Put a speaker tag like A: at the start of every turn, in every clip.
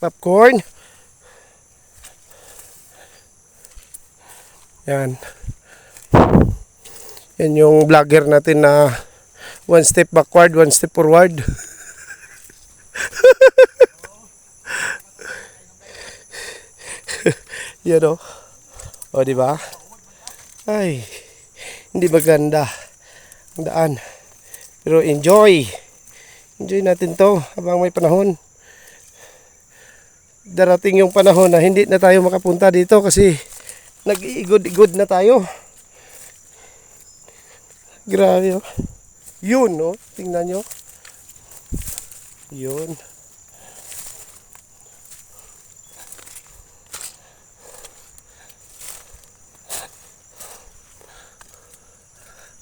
A: popcorn. Yan. Yan yung vlogger natin na one step backward, one step forward. Yan o. O, di ba? Ay, hindi maganda ang daan. Pero enjoy. Enjoy natin to habang may panahon. Darating yung panahon na hindi na tayo makapunta dito kasi nag-iigod-igod na tayo. Grabe oh. Yun no, tingnan nyo. Yun.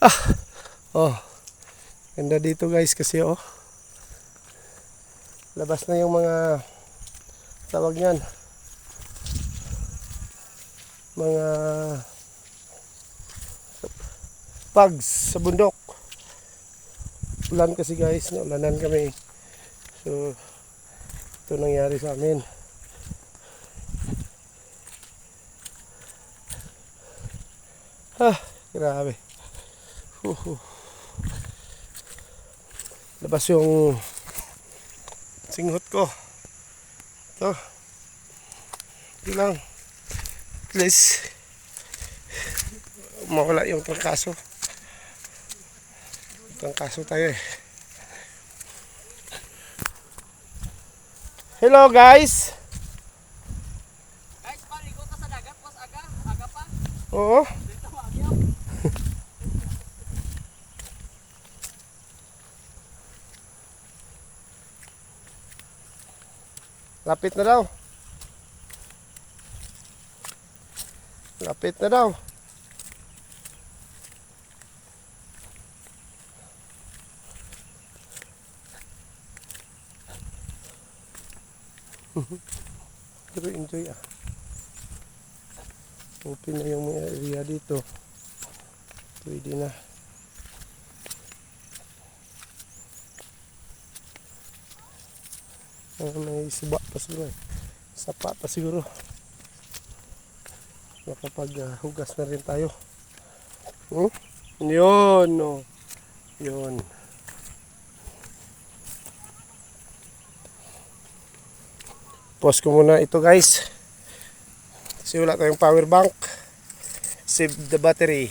A: Ah, oh. Ganda dito guys kasi oh. Labas na yung mga tawag niyan. Mga pugs sa bundok. Ulan kasi guys, naulanan kami. So, ito nangyari sa amin. Ah, grabe. Huhu. Labas yung singhot ko. Ito. Ito lang. At least, mawala yung trangkaso. Trangkaso tayo eh. Hello guys!
B: Guys, paligo ka sa dagat, mas aga, aga pa.
A: Oo. Lapit na daw. Lapit na daw. Pero enjoy ah. Open na yung area dito. Pwede na. May siba pa siguro eh. Sapa pa siguro. Makapag-hugas na rin tayo. Hmm? Yun, no. Yun. Pause ko muna ito guys. Kasi wala tayong power bank. Save the battery.